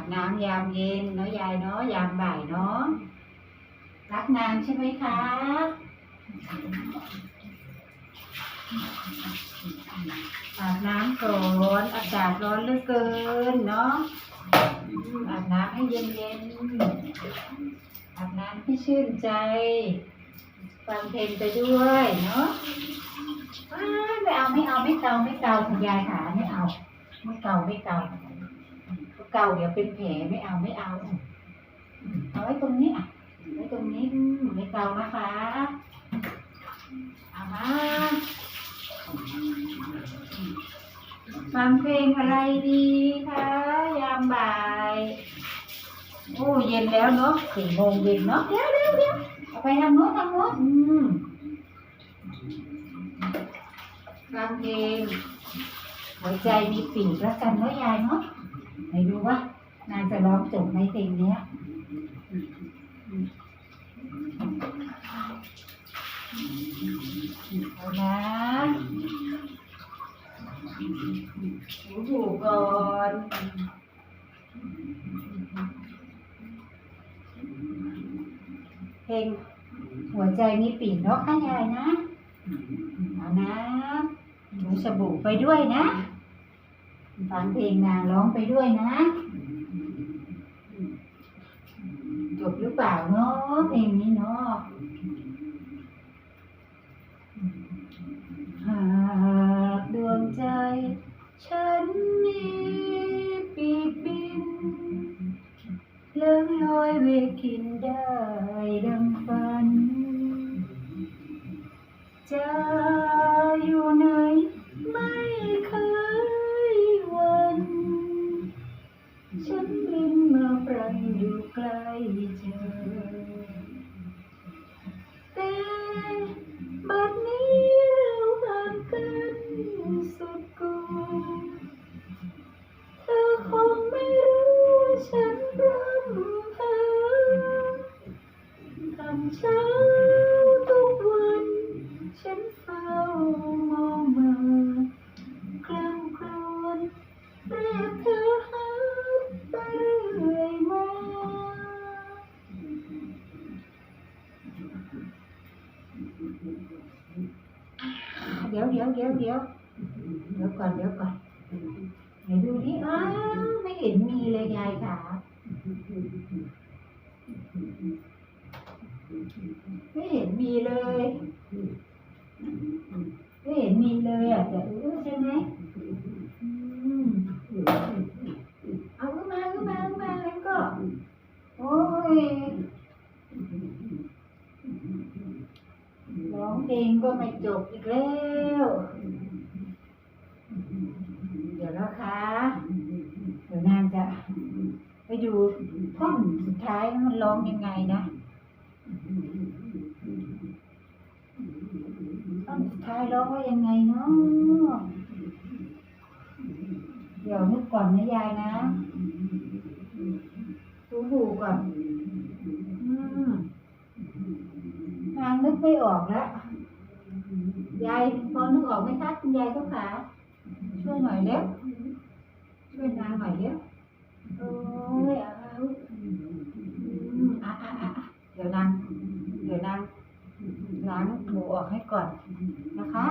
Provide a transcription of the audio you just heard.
บน้ำยามเย็นเนาะยายเนาะยามบ่ายเนาะรักนางใช่ไหมคะอาบน้ำก่อนอากาศร้อนเหลือเกินเนาะอาบน้ำให้เย็นๆอาบน้ำให้ชื่นใจฟังเพลงไปด้วยเนาะไม่เอาไม่เอาไม่เกาไม่เกาคุณยายขาไม่เอาไม่เกาไม่เกา เกาเดี๋ยวเป็นแผลไม่เอาไม่เอาเอาไว้ตรงนี้อะไว้ตรงนี้อืมไม่เก่านะคะเอามาฟังเพลงอะไรดีคะยามบ่ายโอ้เย็นแล้วเนาะสี่โมงเย็นเนาะเดี๋ยวเดี๋ยวเดี๋ยวเอาไปทางโน้นทางโน้นอืมฟังเพลง หัวใจมีปีกแล้วกันเนาะยายเนาะไหนดูว่านางจะร้องจบไหมเพลงเนี้ยเอานะหูถูกก่อนเพลงหัวใจมีปีกเนาะค่ะยายนะเอานะ ดูสบู่ไปด้วยนะฟังเพลงนางร้องไปด้วยนะจบหรือเปล่าเนาะเพลงนี้เนาะ แต่บัดนี้เราห่างกันสุดกูเธอคงไม่รู้ว่าฉันรำคาญทำเช้า เดี๋ยวเดี๋ยวเดี๋ยวเดี๋ยวเดี๋ยวก่อนเดี๋ยวก่อนไหนดูดิอ้าวไม่เห็นมีเลยยายค่ะไม่เห็นมีเลย ไม่เห็นมีเลยอะแต่รู้ใช่ไหมอืมเอาขึ้นมาขึ้นมาขึ้นมาแล้วก็ โอ้ยร้อง เพลงก็ไม่จบอีกแล้วเดี๋ยวนะคะเดี๋ยวนางจะไปดูท่อนสุดท้ายมันร้องยังไงนะท่อนสุดท้ายร้องว่ายังไงเนาะเดี๋ยวนึกก่อนนะยายนะดูหูก่อนอนางนึกไม่ออกแล้ว ยายพอนึกออกไหมคะคุณยายเจ้าขาช่วยหน่อยเร็วช่วยนางหน่อยเร็วโอ้ยเอาอะอะอะเดี๋ยวนางเดี๋ยวนางล้างหมูออกให้ก่อนนะคะ